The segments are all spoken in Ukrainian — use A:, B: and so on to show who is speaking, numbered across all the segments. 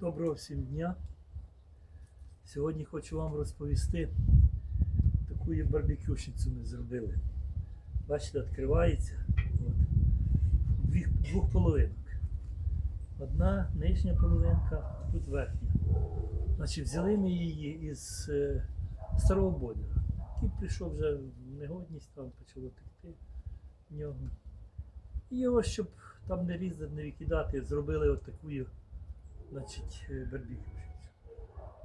A: Доброго всім дня. Сьогодні хочу вам розповісти таку барбекюшницю ми зробили. Бачите, відкривається от, дві, двох половинок. Одна нижня половинка, тут верхня. Значить, взяли ми її із е, старого бойлера, який прийшов вже в негодність, там почало текти в нього. І його, щоб там не різати, не викидати, зробили от таку значить, е, барбекюшницю.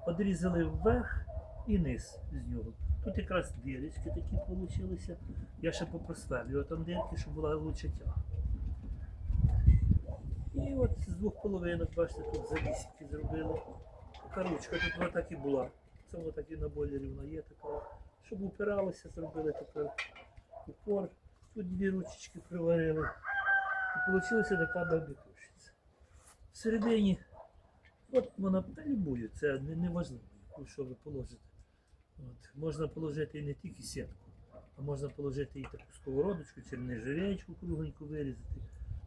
A: Одрізали вверх і низ з нього. Тут якраз дірочки такі вийшли. Я ще попросверлював там дірки, щоб була лучша тяга. І от з двох половинок, бачите, тут завісики зробили. Така ручка тут вона так і була. Вона так і на бойлері вона є така. Щоб упиралося, зробили тепер упор. Тут дві ручечки приварили. І вийшла така барбекюшниця. Всередині, от вона та це не, не важливо, яку що ви положите. От, можна положити і не тільки сітку, а можна положити і таку сковородочку, чи нержавеечку кругленьку вирізати.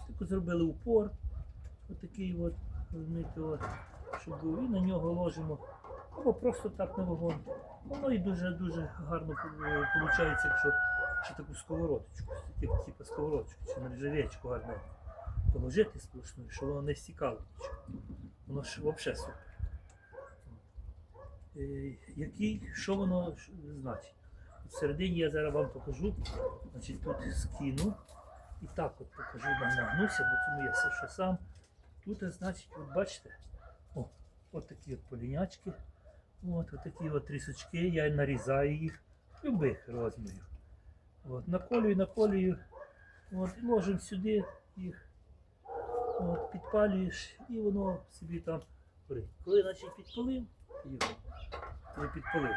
A: Таку зробили упор, отакий от, розумієте, от, щоб був, і на нього ложимо. Або просто так на вогонь. Воно і дуже-дуже гарно виходить, якщо ще таку сковородочку, типу, сковородочку, чи нержавеечку гарненьку положити сплошну, щоб воно не стікало нічого. Воно ж взагалі супер. Е, Який, що воно значить? Всередині я зараз вам покажу. Значить, тут скину. І так от покажу, нагнуся, бо цьому я все що сам. Тут, значить, от бачите, о, от такі от полінячки. От, от такі от трісочки, я нарізаю їх любих розмірів. От, наколюю, наколюю. От, і ложимо сюди їх. От, підпалюєш і воно собі там горить. Коли значить підпалив, коли підпалив,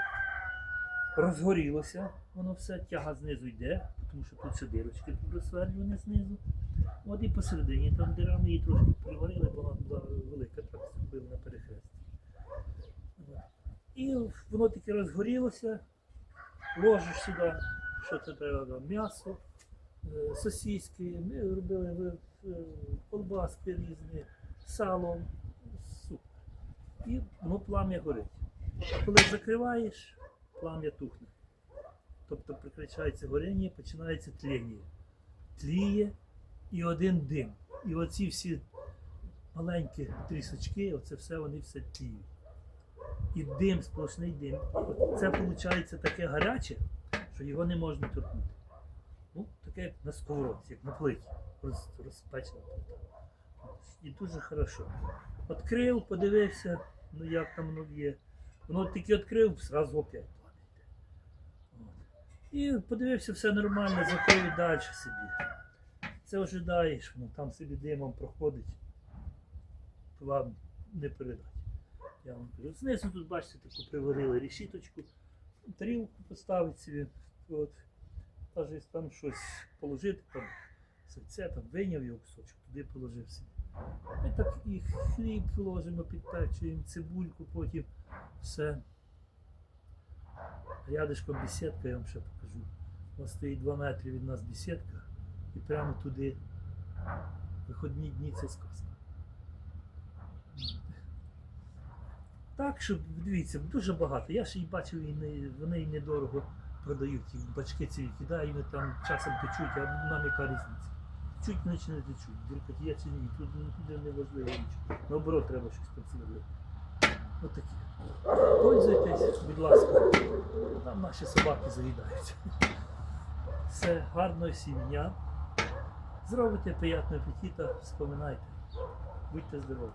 A: розгорілося, воно все, тяга знизу йде, тому що тут ще дирочки просверлювані знизу. От і посередині там дира, ми її трошки пригоріли, бо вона була велика, так зробили на перехресті. І воно таке розгорілося, ложиш сюди, що це треба, м'ясо, сосиски, ми робили е, колбаски різні, сало, суп. І воно плам'я горить. А коли закриваєш, плам'я тухне. Тобто прикрачається горіння, починається тління. Тліє і один дим. І оці всі маленькі трісочки, оце все вони все тліють. І дим, сплошний дим. Це виходить таке гаряче, що його не можна торкнути. Ну, таке як на сковородці, як на плиті. Роз, розпечена плита. І дуже хорошо. Відкрив, подивився, ну як там воно є. Воно тільки відкрив, зразу опять. І подивився, все нормально, закрив далі собі. Це ожидаєш, воно там собі димом проходить. Вам не передать. Я вам кажу. Знизу тут, бачите, таку приварили решіточку, тарілку поставити собі. От. Навіть там щось положити, там сальце, там виняв його кусочок, туди положив собі. Ми так і хліб ложимо, підпечуємо, цибульку, потім все. Рядишком бесідка, я вам ще покажу. Ось стоїть 2 метри від нас бесідка, і прямо туди виходні дні це сказка. Так, що дивіться, дуже багато. Я ще й бачив, і не, вони недорого продають. Бачки ці кидають, вони там часом течуть, а нам яка різниця. Течуть, наче не течуть. Дірка є чи ні, тут не, не важливо нічого. Наоборот, треба щось там зробити. Отакі. Пользуйтесь, будь ласка. Там наші собаки заїдають. Все, гарного всім дня. Зробите приємного апетита, вспоминайте. Будьте здорові.